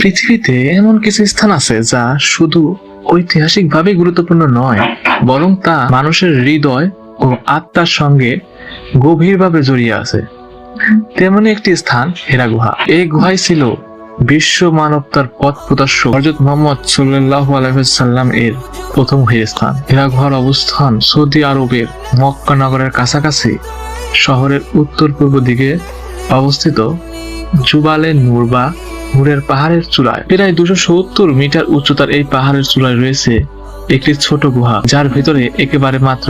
পৃথিবীতে এমন কিছু স্থান আছে যা শুধু ঐতিহাসিকভাবে গুরুত্বপূর্ণ নয়, বরং তা মানুষের হৃদয় ও আত্মার সঙ্গে গভীরভাবে জড়িয়ে আছে। তেমনি একটি স্থান, হেরা গুহা। এই গুহাই ছিল বিশ্ব মানবতার পথ প্রদর্শক। হজরত মোহাম্মদ সাল্লাহ আলহাম এর প্রথম হের স্থান। হেরা গুহার অবস্থান সৌদি আরবের মক্কা নগরের কাছাকাছি। শহরের উত্তর পূর্ব দিকে অবস্থিত জুবালে নুরবা নুরের পাহাড়ের চূড়ায়। প্রায় দুশো সত্তর মিটার উচ্চতার এই পাহাড়ের চূড়ায় রয়েছে একটি ছোট গুহা, যার ভেতরে একেবারে মাত্র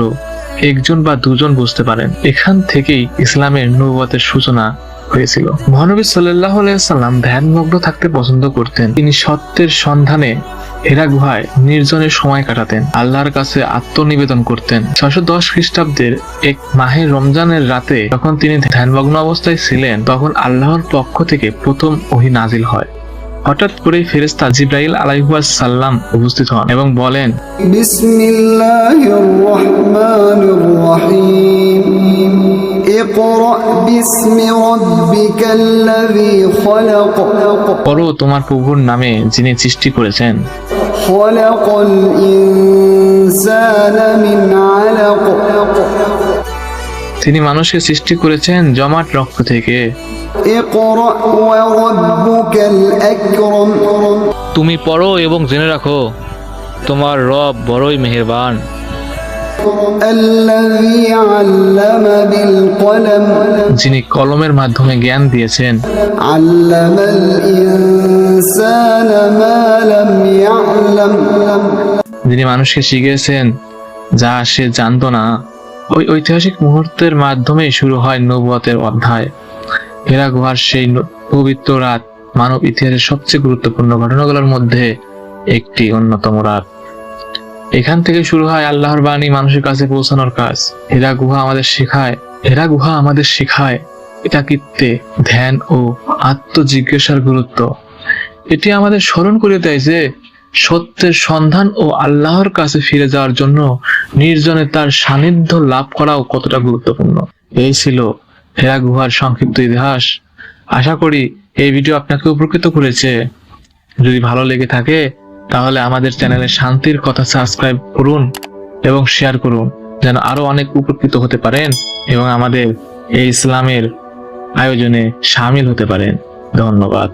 একজন বা দুজন বুঝতে পারেন। এখান থেকেই ইসলামের নৌবতের সূচনা হয়েছিল। মহানবী সাল্লাহ আলাইসাল্লাম ধ্যানমগ্ন থাকতে পছন্দ করতেন। তিনি সত্যের সন্ধানে হেরা গুহায় নির্জনে সময় কাটাতেন। আল্লাহর কাছে আত্মনিবেদন করতেন। ছশো দশ খ্রিস্টাব্দের এক মাহে রমজানের রাতে যখন তিনি ধ্যানমগ্ন অবস্থায় ছিলেন, তখন আল্লাহর পক্ষ থেকে প্রথম ওহি নাজিল হয়। হঠাৎ করে ফেরেস্তা জিব্রাইল আলাইহুয়া সাল্লাম উপস্থিত হন এবং বলেন, বিসমিল্লাহির রহমানির রহিম। পড়ো তোমার প্রভুর নামে যিনি সৃষ্টি করেছেন। তিনি মানুষকে সৃষ্টি করেছেন জমাট রক্ত থেকে। তুমি পড়ো এবং জেনে রাখো তোমার রব বড়ই মেহেরবান। যিনি কলমের মাধ্যমে জ্ঞান দিয়েছেন। যিনি মানুষকে শিখিয়েছেন যা সে জানত না ওই ঐতিহাসিক মুহূর্তের মাধ্যমে শুরু হয় নবতের অধ্যায়। হেরা গুহার সেই পবিত্র রাত মানব ইতিহাসের সবচেয়ে গুরুত্বপূর্ণ ঘটনাগুলোর মধ্যে একটি অন্যতম রাত। এখান থেকে শুরু হয় আল্লাহর বাণী মানুষের কাছে পৌঁছানোর কাজ। হেরা গুহা আমাদের শেখায়। হেরা গুহা আমাদের শেখায়। এটা একাকিত্বে ধ্যান ও আত্মজিজ্ঞাসার গুরুত্ব। এটি আমাদের স্মরণ করে দেয় যে, সত্যের সন্ধান ও আল্লাহর কাছে ফিরে যাওয়ার জন্য নির্জনে তার সান্নিধ্য লাভ করাও কতটা গুরুত্বপূর্ণ। এই ছিল হেরা গুহার সংক্ষিপ্ত ইতিহাস। আশা করি এই ভিডিও আপনাকে উপকৃত করেছে। যদি ভালো লেগে থাকে তাহলে আমাদের চ্যানেলে শান্তির কথা সাবস্ক্রাইব করুন এবং শেয়ার করুন, যেন আরও অনেক উপকৃত হতে পারেন এবং আমাদের এই ইসলামের আয়োজনে সামিল হতে পারেন। ধন্যবাদ।